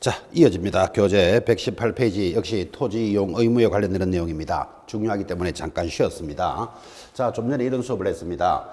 자, 이어집니다. 교재 118페이지 역시 토지 이용 의무에 관련되는 내용입니다. 중요하기 때문에 잠깐 쉬었습니다. 자, 좀 전에 이런 수업을 했습니다.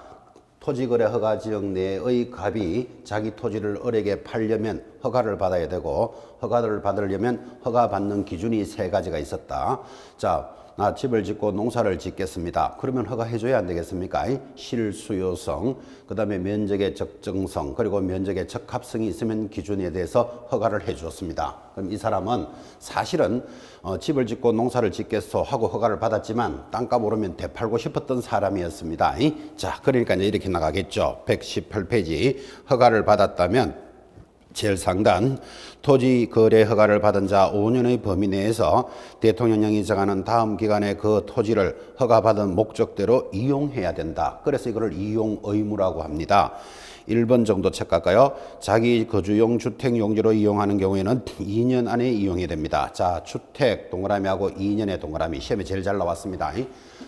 토지거래 허가 지역 내의 갑이 자기 토지를 을에게 팔려면 허가를 받아야 되고 허가를 받으려면 허가 받는 기준이 세 가지가 있었다. 자, 나 집을 짓고 농사를 짓겠습니다. 그러면 허가해줘야 안 되겠습니까? 실수요성, 그 다음에 면적의 적정성, 그리고 면적의 적합성이 있으면 기준에 대해서 허가를 해주었습니다. 그럼 이 사람은 사실은 어, 집을 짓고 농사를 짓겠소 하고 허가를 받았지만 땅값 오르면 되팔고 싶었던 사람이었습니다. 자, 그러니까 이제 이렇게 나가겠죠. 118페이지 허가를 받았다면 제일 상단 토지 거래 허가를 받은 자 5년의 범위 내에서 대통령령이 정하는 다음 기간에 그 토지를 허가받은 목적대로 이용해야 된다. 그래서 이거를 이용 의무라고 합니다. 1번 정도 책갈까요? 자기 거주용 주택 용지로 이용하는 경우에는 2년 안에 이용해야 됩니다. 자, 주택 동그라미하고 2년의 동그라미 시험에 제일 잘 나왔습니다.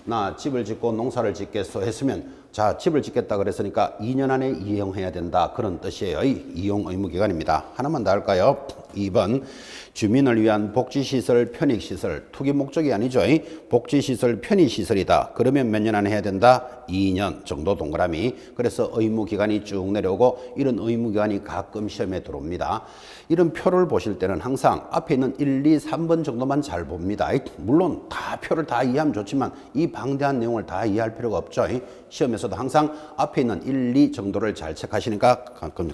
나 집을 짓고 농사를 짓겠소 했으면 자, 집을 짓겠다 그랬으니까 2년 안에 이용해야 된다. 그런 뜻이에요. 이용 의무 기간입니다. 하나만 더 할까요? 2번 주민을 위한 복지시설, 편익시설, 투기 목적이 아니죠. 복지시설, 편의시설이다. 그러면 몇 년 안에 해야 된다? 2년 정도 동그라미. 그래서 의무 기간이 쭉 내려오고 이런 의무 기간이 가끔 시험에 들어옵니다. 이런 표를 보실 때는 항상 앞에 있는 1, 2, 3번 정도만 잘 봅니다. 물론 다 표를 다 이해하면 좋지만 이 방대한 내용을 다 이해할 필요가 없죠. 시험에서도 항상 앞에 있는 1, 2 정도를 잘 체크하시니까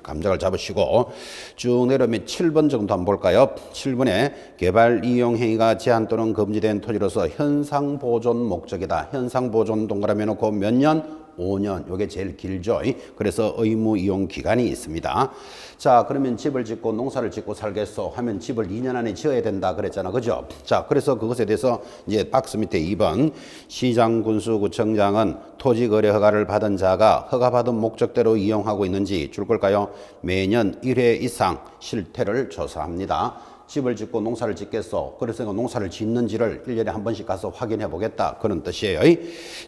감정을 잡으시고 쭉 내려오면 7번 정도 한번 볼까요? 7 번에 개발 이용 행위가 제한 또는 금지된 토지로서 현상 보존 목적이다. 현상 보존 동그라미 놓고 몇 년? 5년. 요게 제일 길죠. 그래서 의무 이용 기간이 있습니다. 자, 그러면 집을 짓고 농사를 짓고 살겠소 하면 집을 2년 안에 지어야 된다 그랬잖아. 그죠? 자, 그래서 그것에 대해서 이제 박스 밑에 2번 시장 군수 구청장은 토지 거래 허가를 받은 자가 허가 받은 목적대로 이용하고 있는지 줄 걸까요? 매년 1회 이상 실태를 조사합니다. 집을 짓고 농사를 짓겠소. 그래서 농사를 짓는지를 1년에 한 번씩 가서 확인해 보겠다. 그런 뜻이에요.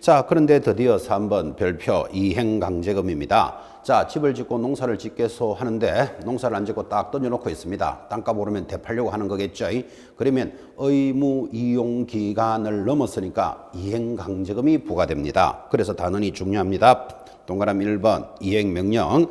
자, 그런데 드디어 3번 별표 이행강제금입니다. 자, 집을 짓고 농사를 짓겠소 하는데 농사를 안 짓고 딱 던져놓고 있습니다. 땅값 오르면 되팔려고 하는 거겠죠. 그러면 의무 이용 기간을 넘었으니까 이행강제금이 부과됩니다. 그래서 단원이 중요합니다. 동그라미 1번 이행명령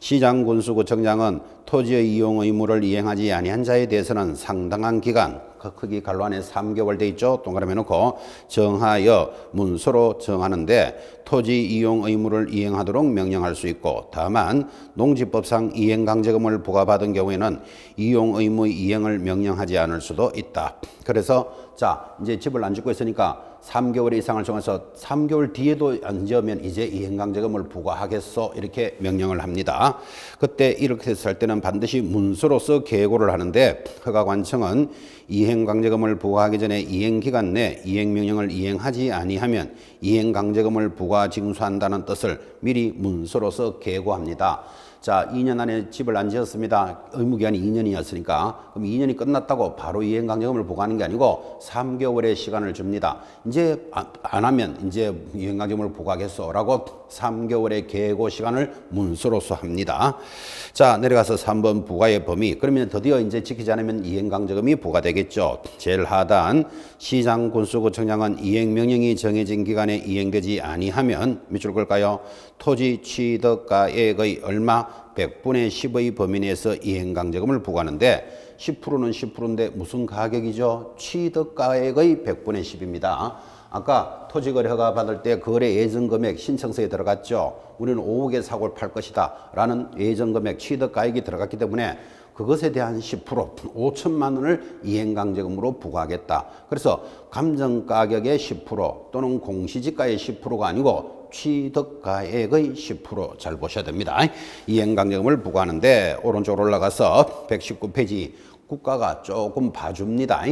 시장군수구청장은 토지의 이용 의무를 이행하지 아니한 자에 대해서는 상당한 기간 그 크기 갈로 안에 3개월 돼 있죠. 동그라미 놓고 정하여 문서로 정하는데 토지 이용 의무를 이행하도록 명령할 수 있고 다만 농지법상 이행 강제금을 부과받은 경우에는 이용 의무 이행을 명령하지 않을 수도 있다. 그래서 자 이제 집을 안 짓고 있으니까 3개월 이상을 정해서 3개월 뒤에도 안 지으면 이제 이행강제금을 부과하겠소 이렇게 명령을 합니다. 그때 이렇게 했을 때는 반드시 문서로서 계고를 하는데 허가관청은 이행강제금을 부과하기 전에 이행기간 내 이행명령을 이행하지 아니하면 이행강제금을 부과 징수한다는 뜻을 미리 문서로서 계고합니다. 자, 2년 안에 집을 안 지었습니다. 의무기한이 2년이었으니까. 그럼 2년이 끝났다고 바로 이행강제금을 부과하는 게 아니고 3개월의 시간을 줍니다. 이제 안 하면 이제 이행강제금을 부과하겠어. 라고 3개월의 계고 시간을 문서로서 합니다. 자, 내려가서 3번 부과의 범위. 그러면 드디어 이제 지키지 않으면 이행강제금이 부과되겠죠. 제일 하단 시장 군수구청장은 이행명령이 정해진 기간에 이행되지 아니하면 밑줄 걸까요? 토지 취득가액의 얼마 100분의 10의 범위 내에서 이행강제금을 부과하는데 10%는 10%인데 무슨 가격이죠? 취득가액의 100분의 10입니다. 아까 토지거래 허가 받을 때 거래 예정금액 신청서에 들어갔죠. 우리는 5억에 사고를 팔 것이다 라는 예정금액 취득가액이 들어갔기 때문에 그것에 대한 10% 5천만 원을 이행강제금으로 부과하겠다. 그래서 감정가격의 10% 또는 공시지가의 10%가 아니고 취득가액의 10%잘 보셔야 됩니다. 이행강제금을 부과하는데 오른쪽으로 올라가서 119페이지 국가가 조금 봐줍니다.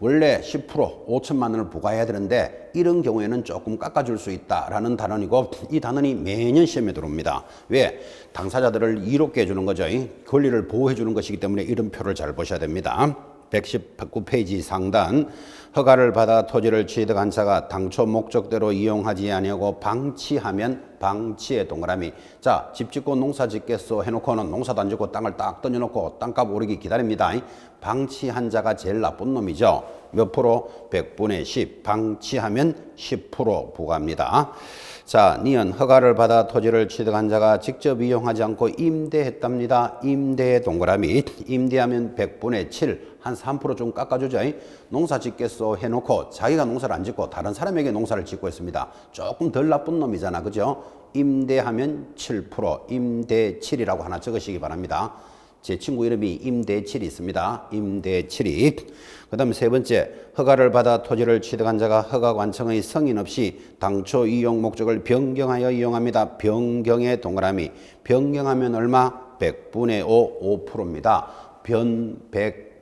원래 10% 5천만 원을 부과해야 되는데 이런 경우에는 조금 깎아줄 수 있다라는 단원이고 이 단원이 매년 시험에 들어옵니다. 왜? 당사자들을 이롭게 해주는 거죠. 권리를 보호해 주는 것이기 때문에 이런 표를 잘 보셔야 됩니다. 119페이지 상단 허가를 받아 토지를 취득한 자가 당초 목적대로 이용하지 아니하고 방치하면 방치의 동그라미. 자, 집 짓고 농사 짓겠소 해놓고는 농사도 안 짓고 땅을 딱 던져놓고 땅값 오르기 기다립니다. 방치한 자가 제일 나쁜 놈이죠. 몇 프로? 100분의 10. 방치하면 10% 부과합니다. 자, 니은 허가를 받아 토지를 취득한 자가 직접 이용하지 않고 임대했답니다. 임대 동그라미. 임대하면 100분의 7. 한 3%좀 깎아주죠. 농사 짓겠소 해놓고 자기가 농사를 안 짓고 다른 사람에게 농사를 짓고 있습니다. 조금 덜 나쁜 놈이잖아. 그죠? 임대하면 7%, 임대7이라고 하나 적으시기 바랍니다. 제 친구 이름이 임대칠이 있습니다. 임대칠이. 그 다음에 세 번째, 허가를 받아 토지를 취득한 자가 허가 관청의 성인 없이 당초 이용 목적을 변경하여 이용합니다. 변경의 동그라미. 변경하면 얼마? 100분의 5, 5%입니다. 변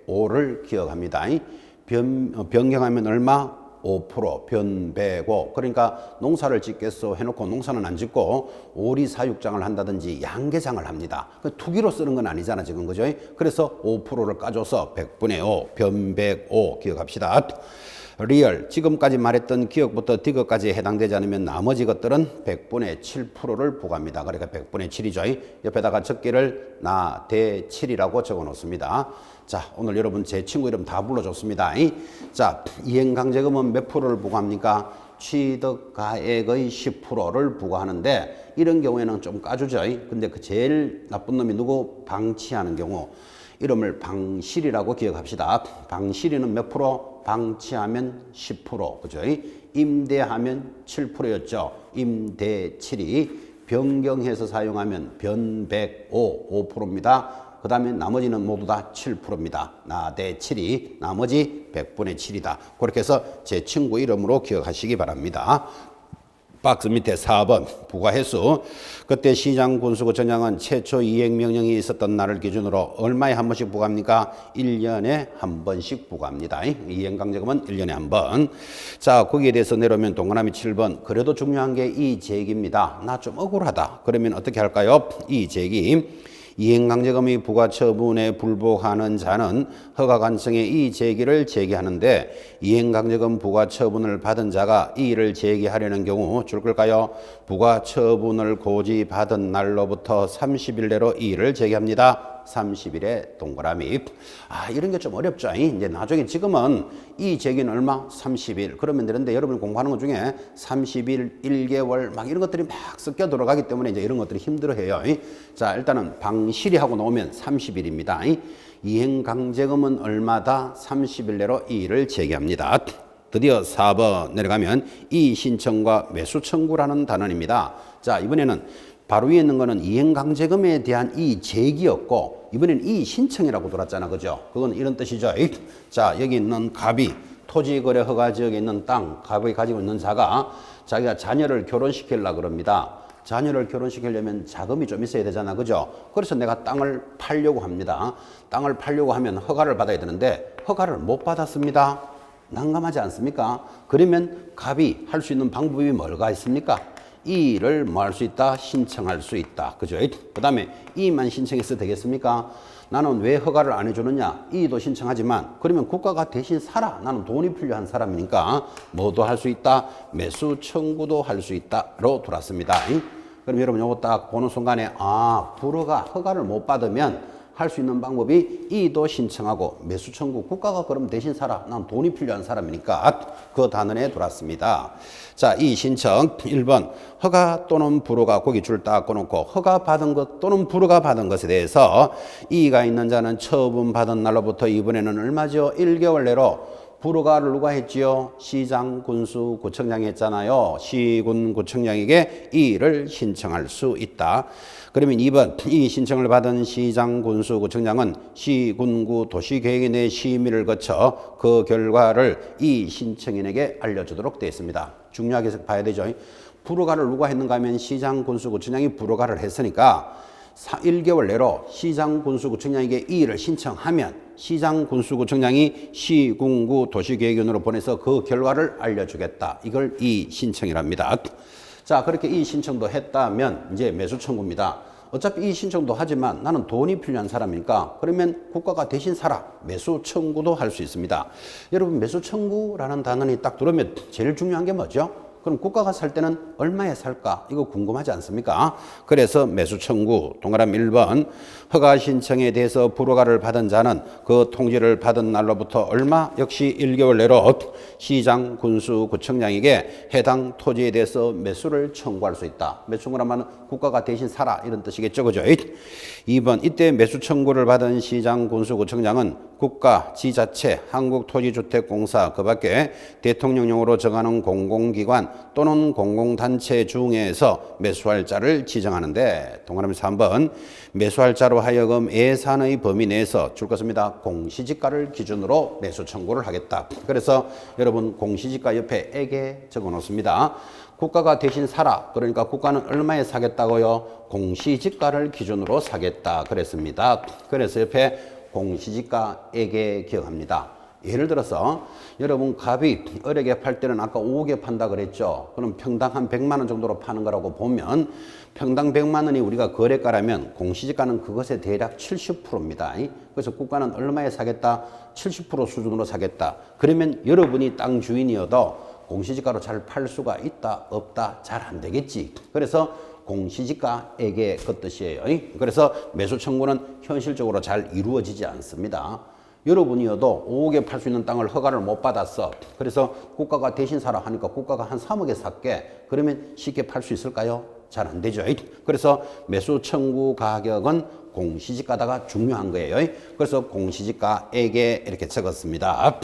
105를 기억합니다. 변, 어, 변경하면 얼마? 5% 변배고 그러니까 농사를 짓겠어 해놓고 농사는 안 짓고 오리 사육장을 한다든지 양계장을 합니다. 그 투기로 쓰는 건 아니잖아 지금 그죠? 그래서 5%를 까줘서 100분의 5 변백 5 기억합시다. 리얼 지금까지 말했던 기억부터 디귿까지 해당되지 않으면 나머지 것들은 100분의 7%를 부과합니다. 그러니까 100분의 7이죠. 옆에다가 적기를 나, 대, 7이라고 적어 놓습니다. 자, 오늘 여러분 제 친구 이름 다 불러줬습니다. 자, 이행강제금은 몇 프로를 부과합니까? 취득가액의 10%를 부과하는데 이런 경우에는 좀 까주죠. 근데 그 제일 나쁜 놈이 누구? 방치하는 경우. 이름을 방실이라고 기억합시다. 방실이는 몇 프로? 방치하면 10%. 그죠? 임대하면 7%였죠. 임대 7이 변경해서 사용하면 변백 5, 5%입니다. 그 다음에 나머지는 모두 다 7%입니다. 나 대 7이 나머지 100분의 7이다. 그렇게 해서 제 친구 이름으로 기억하시기 바랍니다. 박스 밑에 4번 부가횟수 그때 시장 군수구청장은 최초 이행 명령이 있었던 날을 기준으로 얼마에 한 번씩 부과합니까? 1년에 한 번씩 부과합니다. 이행 강제금은 1년에 한 번. 자, 거기에 대해서 내려오면 동그라미 7번. 그래도 중요한 게 이 제기입니다. 나 좀 억울하다. 그러면 어떻게 할까요? 이 제기 이행강제금이 부과처분에 불복하는 자는 허가관청에 이 제기를 제기하는데 이행강제금 부과처분을 받은 자가 이 일을 제기하려는 경우 줄 걸까요? 부과처분을 고지받은 날로부터 30일 내로 이 일을 제기합니다. 30일에 동그라미. 아, 이런 게 좀 어렵죠. 이제 나중에 지금은 이 제기는 얼마? 30일. 그러면 되는데 여러분이 공부하는 것 중에 30일, 1개월 막 이런 것들이 막 섞여 들어가기 때문에 이제 이런 것들이 힘들어 해요. 자, 일단은 방실이 하고 나오면 30일입니다. 이행 강제금은 얼마다 30일 내로 이 일을 제기합니다. 드디어 4번 내려가면 이 신청과 매수 청구라는 단원입니다. 자, 이번에는 바로 위에 있는 거는 이행강제금에 대한 이 제기였고 이번엔 이 신청이라고 돌았잖아. 그죠? 그건 이런 뜻이죠. 자 여기 있는 갑이 토지거래 허가 지역에 있는 땅 갑이 가지고 있는 자가 자기가 자녀를 결혼시키려 그럽니다. 자녀를 결혼시키려면 자금이 좀 있어야 되잖아. 그죠? 그래서 내가 땅을 팔려고 합니다. 땅을 팔려고 하면 허가를 받아야 되는데 허가를 못 받았습니다. 난감하지 않습니까? 그러면 갑이 할 수 있는 방법이 뭐가 있습니까 이 일을 뭐할 수 있다? 신청할 수 있다. 그죠? 그 다음에 이만 신청해서 되겠습니까? 나는 왜 허가를 안 해주느냐? 이도 신청하지만 그러면 국가가 대신 사라. 나는 돈이 필요한 사람이니까 뭐도 할 수 있다? 매수 청구도 할 수 있다로 돌았습니다. 그럼 여러분 요거 딱 보는 순간에 아, 불허가 허가를 못 받으면 할 수 있는 방법이 이도 신청하고 매수 청구 국가가 그럼 대신 사라. 난 돈이 필요한 사람이니까 그 단원에 돌았습니다. 자, 이 신청 1번 허가 또는 불허가 거기 줄딱 꺼놓고 허가 받은 것 또는 불허가 받은 것에 대해서 이의가 있는 자는 처분 받은 날로부터 이번에는 얼마죠? 1개월 내로 불허가를 누가 했지요? 시장 군수 구청장이 했잖아요. 시군 구청장에게 이 일을 신청할 수 있다. 그러면 2번 이 신청을 받은 시장 군수 구청장은 시 군구 도시계획에 내 심의를 거쳐 그 결과를 이 신청인에게 알려주도록 되어 있습니다. 중요하게 봐야 되죠. 불허가를 누가 했는가 하면 시장 군수 구청장이 불허가를 했으니까 1개월 내로 시장 군수 구청장에게 이 일을 신청하면 시장 군수구청장이 시군구 도시계획위원으로 보내서 그 결과를 알려주겠다. 이걸 이 신청이랍니다. 자, 그렇게 이 신청도 했다면 이제 매수 청구입니다. 어차피 이 신청도 하지만 나는 돈이 필요한 사람이니까 그러면 국가가 대신 사라. 매수 청구도 할 수 있습니다. 여러분 매수 청구라는 단어이 딱 들으면 제일 중요한 게 뭐죠? 그럼 국가가 살 때는 얼마에 살까? 이거 궁금하지 않습니까? 그래서 매수 청구 동그라미 1번 허가 신청에 대해서 불허가를 받은 자는 그 통지를 받은 날로부터 얼마 역시 1개월 내로 시장 군수 구청장에게 해당 토지에 대해서 매수를 청구할 수 있다. 매수 청구라면 국가가 대신 사라 이런 뜻이겠죠. 그죠? 2번 이때 매수 청구를 받은 시장 군수 구청장은 국가, 지자체, 한국토지주택공사 그 밖에 대통령령으로 정하는 공공기관 또는 공공단체 중에서 매수할 자를 지정하는데 동그라미 3번 매수할 자로 하여금 예산의 범위 내에서 줄 것입니다. 공시지가를 기준으로 매수 청구를 하겠다. 그래서 여러분 공시지가 옆에 에게 적어 놓습니다. 국가가 대신 사라. 그러니까 국가는 얼마에 사겠다고요? 공시지가를 기준으로 사겠다. 그랬습니다. 그래서 옆에 공시지가에게 기억합니다. 예를 들어서 여러분 값이 어렵게 팔 때는 아까 5억에 판다 그랬죠. 그럼 평당 한 100만 원 정도로 파는 거라고 보면 평당 100만 원이 우리가 거래가라면 공시지가는 그것의 대략 70%입니다. 그래서 국가는 얼마에 사겠다? 70% 수준으로 사겠다. 그러면 여러분이 땅 주인이어도 공시지가로 잘 팔 수가 있다 없다 잘 안 되겠지. 그래서 공시지가에게 그 뜻이에요. 그래서 매수 청구는 현실적으로 잘 이루어지지 않습니다. 여러분이어도 5억에 팔 수 있는 땅을 허가를 못 받았어. 그래서 국가가 대신 사라 하니까 국가가 한 3억에 살게. 그러면 쉽게 팔 수 있을까요? 잘 안 되죠. 그래서 매수 청구 가격은 공시지가다가 중요한 거예요. 그래서 공시지가에게 이렇게 적었습니다.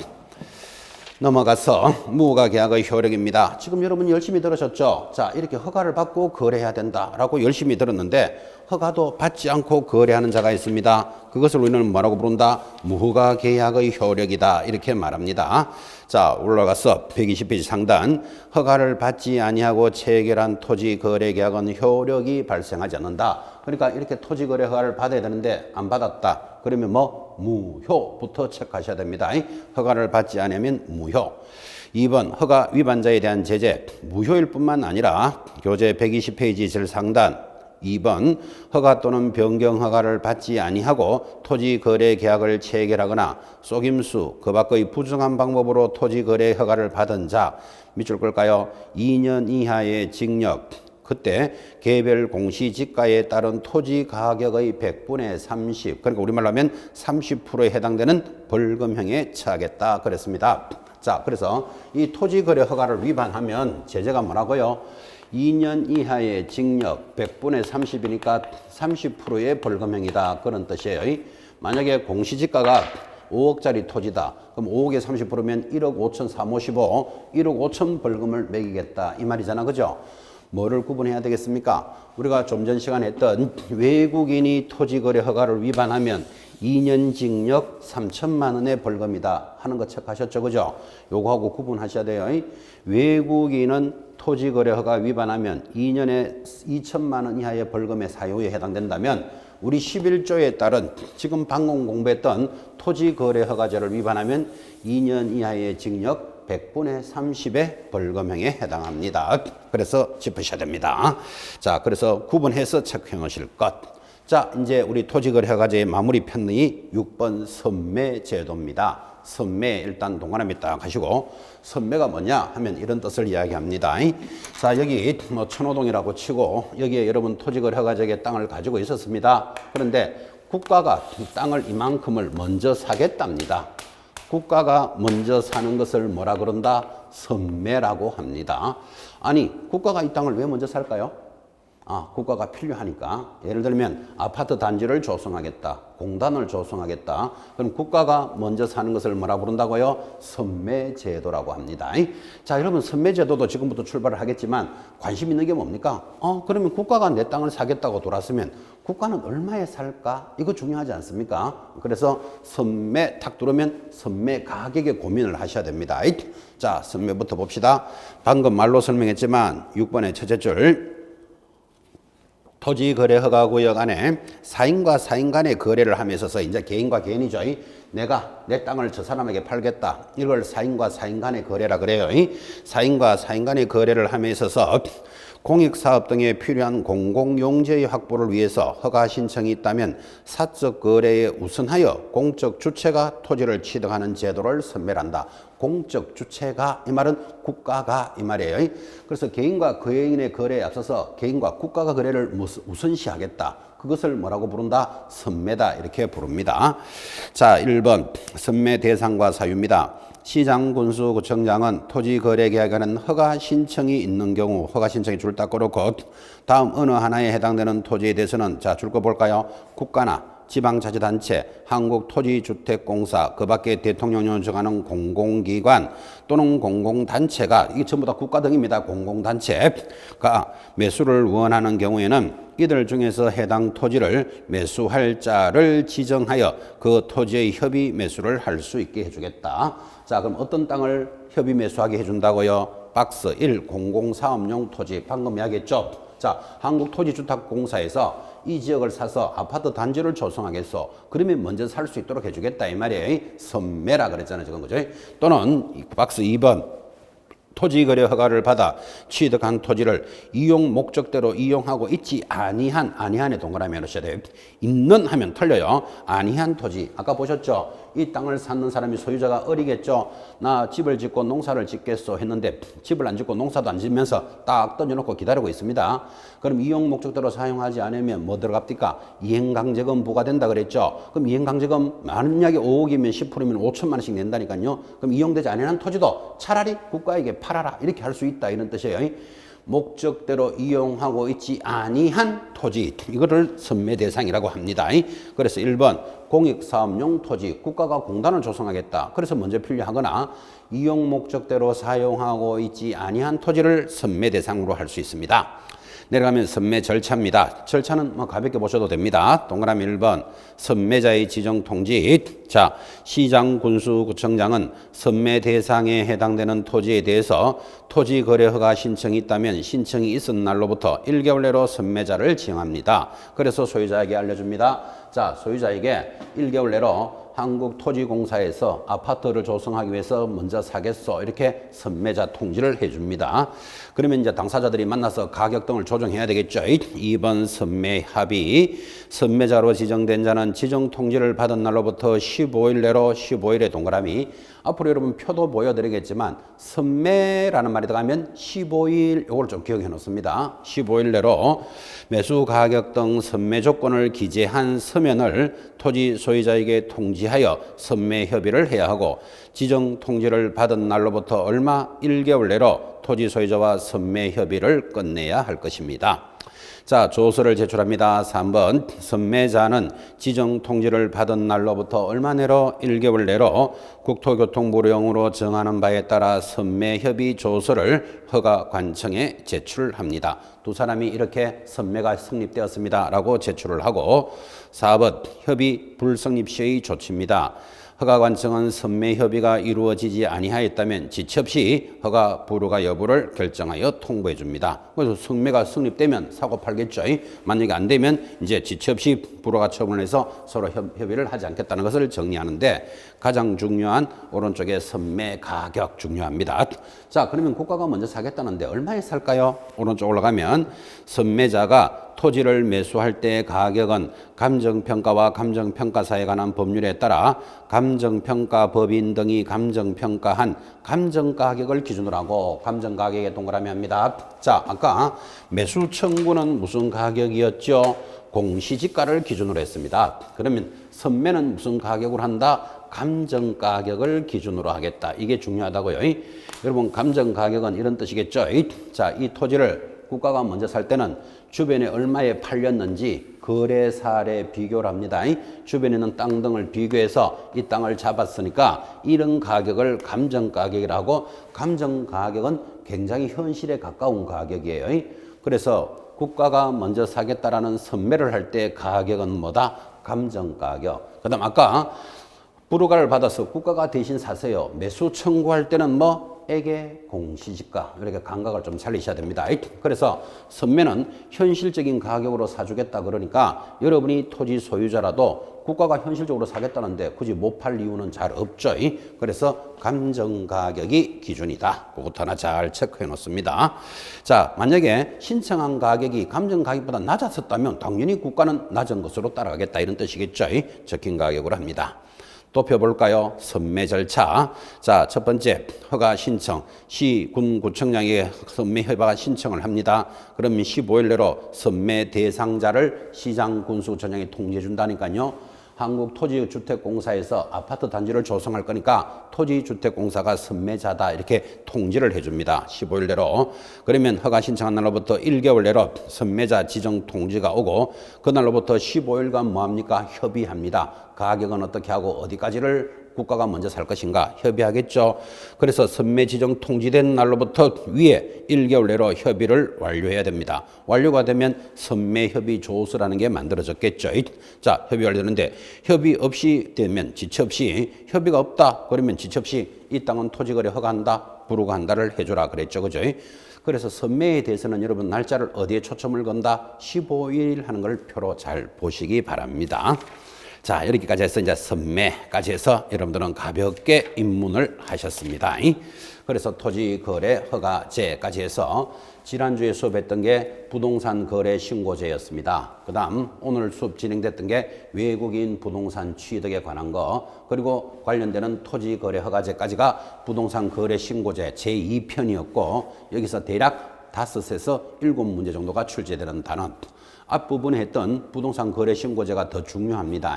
넘어가서 무허가 계약의 효력입니다. 지금 여러분 열심히 들으셨죠? 자, 이렇게 허가를 받고 거래해야 된다라고 열심히 들었는데 허가도 받지 않고 거래하는 자가 있습니다. 그것을 우리는 뭐라고 부른다? 무허가 계약의 효력이다. 이렇게 말합니다. 자, 올라가서 120페이지 상단 허가를 받지 아니하고 체결한 토지 거래 계약은 효력이 발생하지 않는다. 그러니까 이렇게 토지 거래 허가를 받아야 되는데 안 받았다. 그러면 뭐 무효부터 체크하셔야 됩니다. 허가를 받지 않으면 무효. 2번 허가 위반자에 대한 제재 무효일 뿐만 아니라 교재 120페이지 제 상단 2번 허가 또는 변경 허가를 받지 아니하고 토지 거래 계약을 체결하거나 속임수 그 밖의 부정한 방법으로 토지 거래 허가를 받은 자 밑줄 걸까요? 2년 이하의 징역 그때 개별 공시지가에 따른 토지 가격의 100분의 30 그러니까 우리말로 하면 30%에 해당되는 벌금형에 처하겠다 그랬습니다. 자, 그래서 이 토지 거래 허가를 위반하면 제재가 뭐라고요? 2년 이하의 징역 100분의 30이니까 30%의 벌금형이다. 그런 뜻이에요. 만약에 공시지가가 5억짜리 토지다. 그럼 5억에 30%면 1억 5천 355, 1억 5천 벌금을 매기겠다. 이 말이잖아. 그죠? 뭐를 구분해야 되겠습니까? 우리가 좀 전 시간에 했던 외국인이 토지거래 허가를 위반하면 2년 징역 3천만 원의 벌금이다 하는 거 체크하셨죠? 그죠? 요거하고 구분하셔야 돼요. 외국인은 토지거래 허가 위반하면 2년에 2천만 원 이하의 벌금의 사유에 해당된다면 우리 11조에 따른 지금 방금 공부했던 토지거래 허가제를 위반하면 2년 이하의 징역 100분의 30의 벌금형에 해당합니다. 그래서 짚으셔야 됩니다. 자, 그래서 구분해서 체크해 놓으실 것. 자, 이제 우리 토지거래 허가제의 마무리 편의 6번 선매 제도입니다. 선매 일단 동그라미 딱 하시고 선매가 뭐냐 하면 이런 뜻을 이야기합니다. 자, 여기 뭐 천호동이라고 치고 여기에 여러분 토지거래 허가제의 땅을 가지고 있었습니다. 그런데 국가가 땅을 이만큼을 먼저 사겠답니다. 국가가 먼저 사는 것을 뭐라 그런다? 선매라고 합니다. 아니, 국가가 이 땅을 왜 먼저 살까요? 아, 국가가 필요하니까. 예를 들면 아파트 단지를 조성하겠다. 공단을 조성하겠다. 그럼 국가가 먼저 사는 것을 뭐라 부른다고요? 선매제도라고 합니다. 자, 여러분 선매제도도 지금부터 출발을 하겠지만 관심 있는 게 뭡니까? 어, 그러면 국가가 내 땅을 사겠다고 돌았으면 국가는 얼마에 살까? 이거 중요하지 않습니까? 그래서 선매 탁 들어오면 선매 가격에 고민을 하셔야 됩니다. 자, 선매부터 봅시다. 방금 말로 설명했지만 6번의 첫째 줄 토지 거래 허가 구역 안에 사인과 사인 간의 거래를 함에 있어서 이제 개인과 개인이죠. 내가 내 땅을 저 사람에게 팔겠다. 이걸 사인과 사인 간의 거래라 그래요. 사인과 사인 간의 거래를 함에 있어서 공익사업 등에 필요한 공공용지의 확보를 위해서 허가 신청이 있다면 사적 거래에 우선하여 공적 주체가 토지를 취득하는 제도를 선멸한다. 공적 주체가 이 말은 국가가 이 말이에요. 그래서 개인과 거래인의 거래에 앞서서 개인과 국가가 거래를 우선시하겠다. 그것을 뭐라고 부른다? 선매다. 이렇게 부릅니다. 자, 1번 선매 대상과 사유입니다. 시장군수 구청장은 토지 거래 계약에는 허가 신청이 있는 경우 허가 신청이 줄딱 그렇고 다음 어느 하나에 해당되는 토지에 대해서는 자 줄 거 볼까요? 국가나 지방자치단체, 한국토지주택공사, 그 밖에 대통령령을 정하는 공공기관 또는 공공단체가 이게 전부 다 국가 등입니다. 공공단체가 매수를 원하는 경우에는 이들 중에서 해당 토지를 매수할 자를 지정하여 그 토지의 협의 매수를 할 수 있게 해주겠다. 자, 그럼 어떤 땅을 협의 매수하게 해준다고요? 박스 1 공공사업용 토지 방금 이야기했죠. 자, 한국토지주택공사에서 이 지역을 사서 아파트 단지를 조성하겠어. 그러면 먼저 살 수 있도록 해주겠다 이 말이에요. 선매라 그랬잖아요, 지금 그죠? 또는 이 박스 2번 토지 거래 허가를 받아 취득한 토지를 이용 목적대로 이용하고 있지 아니한 아니한에 동그라미 넣으셔야 돼요. 있는 하면 틀려요. 아니한 토지 아까 보셨죠? 이 땅을 사는 사람이 소유자가 어리겠죠. 나 집을 짓고 농사를 짓겠어 했는데 집을 안 짓고 농사도 안 짓면서 딱 던져놓고 기다리고 있습니다. 그럼 이용 목적대로 사용하지 않으면 뭐 들어갑니까? 이행강제금 부과된다 그랬죠. 그럼 이행강제금 만약에 5억이면 10%면 5천만 원씩 낸다니까요. 그럼 이용되지 않는 토지도 차라리 국가에게 팔아라 이렇게 할 수 있다 이런 뜻이에요. 목적대로 이용하고 있지 아니한 토지 이거를 선매 대상이라고 합니다. 그래서 1번 공익사업용 토지 국가가 공단을 조성하겠다. 그래서 먼저 필요하거나 이용 목적대로 사용하고 있지 아니한 토지를 선매 대상으로 할 수 있습니다. 내려가면 선매 절차입니다. 절차는 뭐 가볍게 보셔도 됩니다. 동그라미 1번 선매자의 지정 통지. 자, 시장 군수 구청장은 선매 대상에 해당되는 토지에 대해서 토지 거래 허가 신청이 있다면 신청이 있은 날로부터 1개월 내로 선매자를 지정합니다. 그래서 소유자에게 알려줍니다. 자, 소유자에게 1개월 내로 한국토지공사에서 아파트를 조성하기 위해서 먼저 사겠소 이렇게 선매자 통지를 해줍니다. 그러면 이제 당사자들이 만나서 가격 등을 조정해야 되겠죠. 2번 선매 합의 선매자로 지정된 자는 지정 통지를 받은 날로부터 15일 내로 15일의 동그라미 앞으로 여러분 표도 보여드리겠지만 선매라는 말이 들어가면 15일 요걸 좀 기억해 놓습니다. 15일 내로 매수 가격 등 선매 조건을 기재한 서면을 토지 소유자에게 통지 하여 선매 협의를 해야 하고 지정 통지를 받은 날로부터 얼마 1개월 내로 토지 소유자와 선매 협의를 끝내야 할 것입니다. 자, 조서를 제출합니다. 3번. 선매자는 지정 통지를 받은 날로부터 얼마 내로 1개월 내로 국토교통부령으로 정하는 바에 따라 선매 협의 조서를 허가 관청에 제출합니다. 두 사람이 이렇게 선매가 성립되었습니다. 라고 제출을 하고 4번. 협의 불성립 시의 조치입니다. 허가 관청은 선매 협의가 이루어지지 아니하였다면 지체 없이 허가 불허가 여부를 결정하여 통보해 줍니다. 그래서 선매가 성립되면 사고 팔겠죠. 만약에 안 되면 이제 지체 없이 불허가 처분해서 서로 협, 협의를 하지 않겠다는 것을 정리하는데 가장 중요한 오른쪽에 선매 가격 중요합니다. 자, 그러면 국가가 먼저 사겠다는데 얼마에 살까요? 오른쪽 올라가면 선매자가 토지를 매수할 때의 가격은 감정평가와 감정평가사에 관한 법률에 따라 감정평가 법인 등이 감정평가한 감정가격을 기준으로 하고 감정가격에 동그라미 합니다. 자, 아까 매수 청구는 무슨 가격이었죠? 공시지가를 기준으로 했습니다. 그러면 선매는 무슨 가격으로 한다? 감정 가격을 기준으로 하겠다. 이게 중요하다고요. 여러분 감정 가격은 이런 뜻이겠죠. 자, 이 토지를 국가가 먼저 살 때는 주변에 얼마에 팔렸는지 거래 사례 비교를 합니다. 주변에 있는 땅 등을 비교해서 이 땅을 잡았으니까 이런 가격을 감정 가격이라고 감정 가격은 굉장히 현실에 가까운 가격이에요. 그래서 국가가 먼저 사겠다라는 선매를 할 때 가격은 뭐다? 감정 가격. 그 다음 아까 불허가를 받아서 국가가 대신 사세요. 매수 청구할 때는 뭐 액의 공시지가 이렇게 감각을 좀 살리셔야 됩니다. 그래서 선매는 현실적인 가격으로 사주겠다 그러니까 여러분이 토지 소유자라도 국가가 현실적으로 사겠다는데 굳이 못 팔 이유는 잘 없죠. 그래서 감정 가격이 기준이다. 그것도 하나 잘 체크해 놓습니다. 자, 만약에 신청한 가격이 감정 가격보다 낮았었다면 당연히 국가는 낮은 것으로 따라가겠다 이런 뜻이겠죠. 적힌 가격으로 합니다. 또 펴볼까요? 선매 절차. 자, 첫 번째, 허가 신청. 시, 군, 구청장에게 선매 허가 신청을 합니다. 그러면 15일 내로 선매 대상자를 시장, 군수, 전장에 통지해 준다니까요. 한국토지주택공사에서 아파트 단지를 조성할 거니까 토지주택공사가 선매자다 이렇게 통지를 해줍니다. 15일 내로. 그러면 허가 신청한 날로부터 1개월 내로 선매자 지정 통지가 오고 그날로부터 15일간 뭐합니까? 협의합니다. 가격은 어떻게 하고 어디까지를 국가가 먼저 살 것인가 협의하겠죠. 그래서 선매 지정 통지된 날로부터 위에 1개월 내로 협의를 완료해야 됩니다. 완료가 되면 선매 협의 조서라는 게 만들어졌겠죠. 자, 협의 완료되는데 협의 없이 되면 지체 없이 협의가 없다 그러면 지체 없이 이 땅은 토지거래 허가한다 불허한다를 해줘라 그랬죠. 그죠? 그래서 선매에 대해서는 여러분 날짜를 어디에 초점을 건다 15일 하는 걸 표로 잘 보시기 바랍니다. 자, 이렇게까지 해서 이제 선매까지 해서 여러분들은 가볍게 입문을 하셨습니다. 그래서 토지 거래 허가제까지 해서 지난주에 수업했던 게 부동산 거래 신고제였습니다. 그 다음 오늘 수업 진행됐던 게 외국인 부동산 취득에 관한 거 그리고 관련되는 토지 거래 허가제까지가 부동산 거래 신고제 제2편이었고 여기서 대략 다섯에서 일곱 문제 정도가 출제되는 단원 앞부분에 했던 부동산 거래 신고제가 더 중요합니다.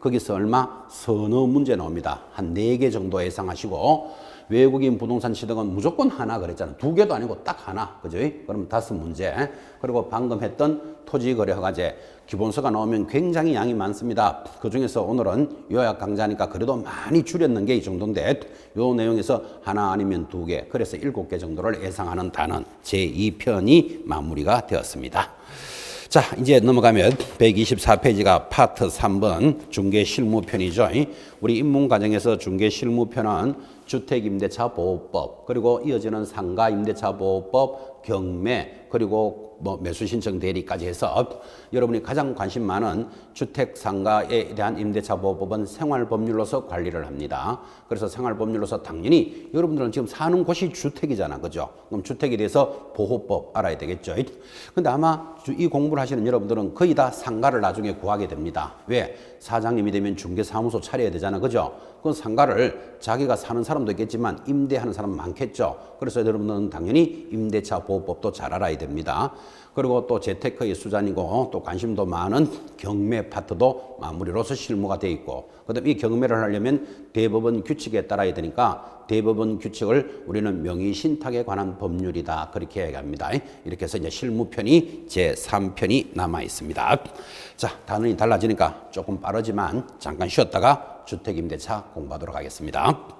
거기서 얼마? 서너 문제 나옵니다. 한 네 개 정도 예상하시고 외국인 부동산 취득은 무조건 하나 그랬잖아요. 두 개도 아니고 딱 하나. 그죠? 그럼 다섯 문제. 그리고 방금 했던 토지 거래 허가제 기본서가 나오면 굉장히 양이 많습니다. 그 중에서 오늘은 요약 강좌니까 그래도 많이 줄였는 게 이 정도인데 요 내용에서 하나 아니면 두 개. 그래서 일곱 개 정도를 예상하는 단원 제2편이 마무리가 되었습니다. 자, 이제 넘어가면 124페이지가 파트 3번 중개 실무편이죠. 우리 입문 과정에서 중개 실무편은 주택임대차 보호법 그리고 이어지는 상가 임대차 보호법 경매 그리고 뭐 매수 신청 대리까지 해서 여러분이 가장 관심 많은 주택 상가에 대한 임대차 보호법은 생활 법률로서 관리를 합니다. 그래서 생활 법률로서 당연히 여러분들은 지금 사는 곳이 주택이잖아. 그죠? 그럼 주택에 대해서 보호법 알아야 되겠죠. 근데 아마 이 공부를 하시는 여러분들은 거의 다 상가를 나중에 구하게 됩니다. 왜? 사장님이 되면 중개사무소 차려야 되잖아. 그죠? 그 상가를 자기가 사는 사람도 있겠지만 임대하는 사람 많겠죠. 그래서 여러분은 당연히 임대차 보호법도 잘 알아야 됩니다. 그리고 또 재테크의 수단이고 또 관심도 많은 경매 파트도 마무리로서 실무가 돼 있고 그다음 이 경매를 하려면 대법원 규칙에 따라야 되니까 대법원 규칙을 우리는 명의 신탁에 관한 법률이다 그렇게 얘기합니다. 이렇게 해서 이제 실무편이 제 3편이 남아 있습니다. 자 단원이 달라지니까 조금 빠르지만 잠깐 쉬었다가 주택임대차 공부하도록 하겠습니다.